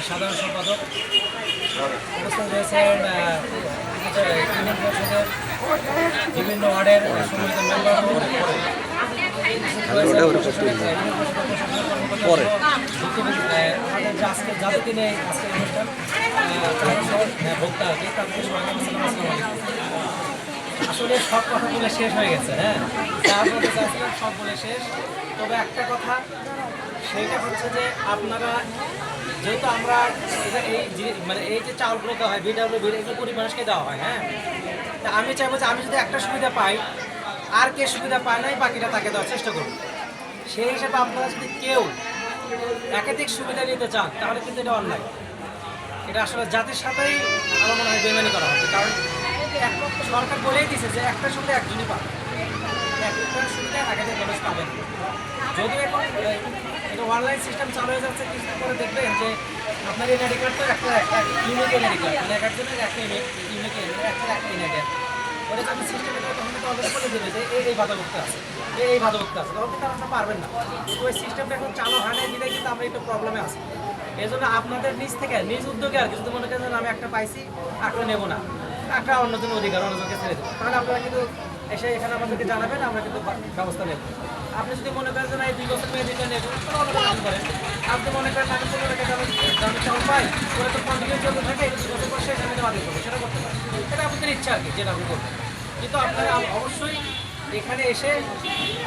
সাধারণ সম্পাদক উপস্থিত রয়েছেন ইউনিয়ন পরিষদের বিভিন্ন ওয়ার্ডের সম্মিলিত মেম্বার পরে। আজকে যাদের দিনে অনুষ্ঠান ভোক্তা তাদের সবাইকে আসলে সব কথা বলে শেষ হয়ে গেছে হ্যাঁ? সব বলে শেষ। তবে একটা কথা সেইটা হচ্ছে যে আপনারা যেহেতু আমরা এই মানে এই যে চাউলগুলো দেওয়া হয় বিডাব্লিউ বিল এগুলো গরিব মানুষকে দেওয়া হয় হ্যাঁ? তা আমি চাইব যে আমি যদি একটা সুবিধা পাই, আর কে সুবিধা পায় নাই বাকিটা তাকে দেওয়ার চেষ্টা করব সেই হিসাবে আপনারা যদি কেউ একাধিক সুবিধা নিতে চান, তাহলে কিন্তু এটা অন্যায়। এটা আসলে জাতির সাথেই আমার মনে হয় বেমানি করা হবে কারণ সরকার বলেই দিছে যে একটা সুবিধা একজনই পাবে। একটা সুবিধা একাধিক মানুষ পাবে না। যদিও এখন এটা অনলাইন সিস্টেম চালু হয়ে যাচ্ছে, কিছুদিন পরে দেখবেন যে আপনার এনআইডি কার্ড তো একটা ইউনিক এনআইডি কার্ড মানে এক একজনের একটা ইউনিক ইউনিক একটা একটা এনআইডি ওটা যখন সিস্টেমে তখন কিন্তু অলরেডি বলে দেবে যে এই বাধাভুক্ত আছে, এই বাধাভুক্ত আছে। তখন কিন্তু আপনারা পারবেন না। ওই সিস্টেমটা এখন চালু হয় না দিলে কিন্তু আমরা একটু প্রবলেমে আছি। এই জন্য আপনাদের নিজ থেকে, নিজ উদ্যোগে আর কি, যদি মনে করেন আমি একটা পাইছি একটা নেব না। একটা অন্যজনের অধিকার, অন্যজনকে ছেড়ে দেবো। তাহলে আপনারা কিন্তু এসে এখানে আমাদেরকে জানাবেন, আমরা কিন্তু ব্যবস্থা নেব। আপনি যদি মনে করেন যে না, এই দুই বছর মেয়ে দিতে নেবেন তাহলে অন্য কাজ করেন। আপনি মনে করেন আমি পনেরো টাকা দামে দামে চাউল পাই ওরা তো কন্টিনিউ চলতে থাকে দুই বছর পর শেষ, আমি বাতিল করব সেটা করতে পারেন এটা আপনাদের ইচ্ছা আর কি, যেটা আপনি করবেন কিন্তু আপনারা অবশ্যই এখানে এসে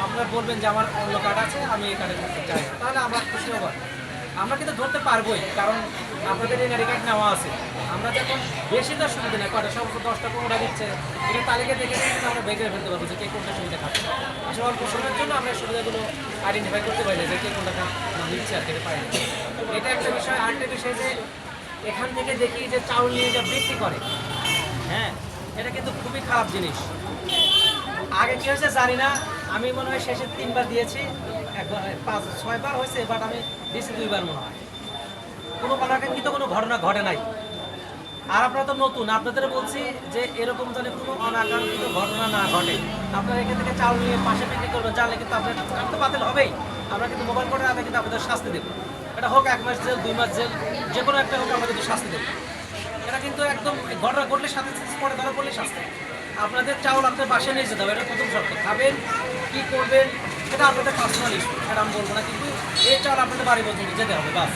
আপনারা বলবেন যে আমার অন্য কার্ড আছে, আমি এই কার্ডে করতে চাই তাহলে আমরা খুশি হব। আমরা কিন্তু ধরতে পারবোই, কারণ আপনাদের এই কার্ড নেওয়া আছে। আমরা যখন বেশি তো সুবিধা নেই কটা সব দশটা, পনেরোটা দিচ্ছে, এটা তালিকা দেখে কিন্তু আমরা বের ফেলতে পারব যে কে কোনটা সুবিধা খাচ্ছে। আসলে অল্প সময়ের জন্য আমরা সুবিধাগুলো আইডেন্টিফাই করতে পারি যে কে কোনটা না নিচ্ছে আর কে পাই না। এটা একটা বিষয়। আরেকটা বিষয় যে এখান থেকে দেখি যে চাউল নিয়ে যা বিক্রি করে হ্যাঁ এটা কিন্তু খুবই খারাপ জিনিস। আগে কি হয়েছে জানি না, আমি মনে হয় শেষে তিনবার দিয়েছি, একবার, পাঁচ, ছয়বার হয়েছে বাট আমি দিয়েছি দুইবার মনে হয়। কোনো কিন্তু কোনো ঘটনা ঘটে নাই। আর আপনারা তো নতুন আপনাদের বলছি যে এরকম যেন কোনো অনাকাঙ্ক্ষিত ঘটনা না ঘটে। আপনারা এখান থেকে চাউল নিয়ে পাশে বিক্রি করবেন, জানলে কিন্তু আপনার তো বাতিল হবেই। আমরা কিন্তু মোবাইল কোর্টের আগে কিন্তু আপনাদের শাস্তি দেবো। এটা হোক এক মাস জেল, দুই মাস জেল, যে কোনো একটা হোক আমরা কিন্তু শাস্তি দেবো। এটা কিন্তু একদম ঘটনা ঘটলে সাথে স্পটে ধরা পড়লে শাস্তি। আপনাদের চাউল আপনার বাসায় নিয়ে যেতে হবে, এটা প্রথম শর্ত। খাবেন, কী করবেন এটা আপনাদের পার্সোনাল ইস্যু এটা আমি বলব না, কিন্তু এই চাউল আপনাদের বাড়ি পর্যন্ত যেতে হবে, বাস।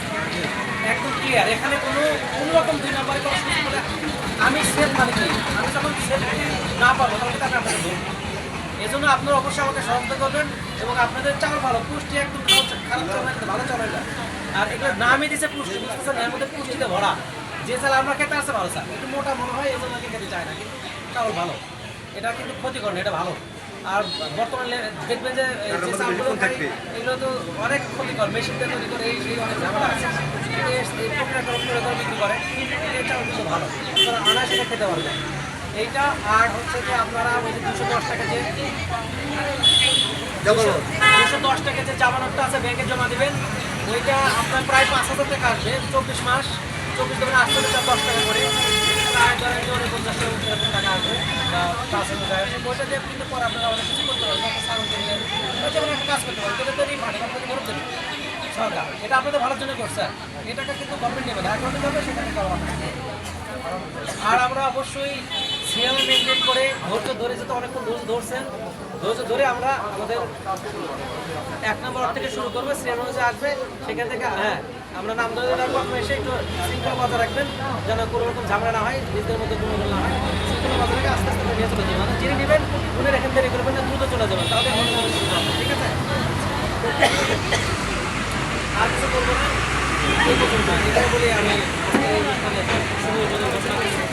একদম ক্লিয়ার এখানে কোনো কোনো রকম দুই নম্বরে কোনো আমি সেফ মানে কি? আমি যখন সেফ না পাবো, তখন আমি আপনাকে বলব। এই জন্য আপনারা অবশ্যই আমাকে সহযোগিতা করবেন এবং আপনাদের চাউল ভালো, পুষ্টি একদম খারাপ চাল ভালো চাল না আর এগুলো নামই দিচ্ছে পুষ্টি, বুঝতেছেন? এর মধ্যে পুষ্টিতে ভরা। যে চাল আমরা খেতে আছে ভালো চাল একটু মোটা মনে হয় এই জন্য খেতে চায় না, কিন্তু চাউল ভালো। এটা কিন্তু ক্ষতিকর না, এটা ভালো। আর বর্তমানে দেখবেন যে এগুলো তো অনেক ক্ষতিকর মেশিন দিয়ে তৈরি করে এই সেই অনেক ঝামেলা আছে। এই- এই করে করে করে বিক্রি করে চাউল কিন্তু ভালো খেতে পারবেন এইটা আর হচ্ছে যে আপনারা ওই যে দুশো দশ টাকা যে দুশো দশ টাকা যে জামানতটা আছে ব্যাংকে জমা দিবেন ওইটা আপনার প্রায় পাঁচ হাজার টাকা আসবে চব্বিশ মাস চব্বিশ দেবেন আটচল্লিশ আর দশ টাকা করে। ওইটা দিয়ে কিন্তু পরে আপনারা অনেক কিছু করতে পারবেন একটা কাজ করতে পারবেন এটা তো এই এটা আপনাদের করতে সরকার এটা আপনাদের ভালোর জন্য করছে এটাকে কিন্তু গভর্নমেন্ট নেবে না করা আর আমরা অবশ্যই সিএম মেনটেন করে ধৈর্য ধরে যেতে অনেকক্ষণ ধৈর্য ধরছেন ধৈর্য ধরে আমরা আমাদের এক নম্বর থেকে শুরু করব সিএম অনুযায়ী আসবে। সেখান থেকে হ্যাঁ আমরা নাম ধরে রাখব, আপনি এসে একটু শৃঙ্খলা বজায় রাখবেন, যেন কোনো রকম ঝামেলা না হয়, নিজেদের মধ্যে কোনো না হয়। শৃঙ্খলা বজায় রেখে আস্তে আস্তে নিয়ে চলে যাবেন। যিনি নেবেন উনি রেখে দেরি করবেন না, দ্রুত চলে যাবেন, তাহলে ঠিক আছে? আর কিছু বলব না? বলি আমি শুভ ঘোষণা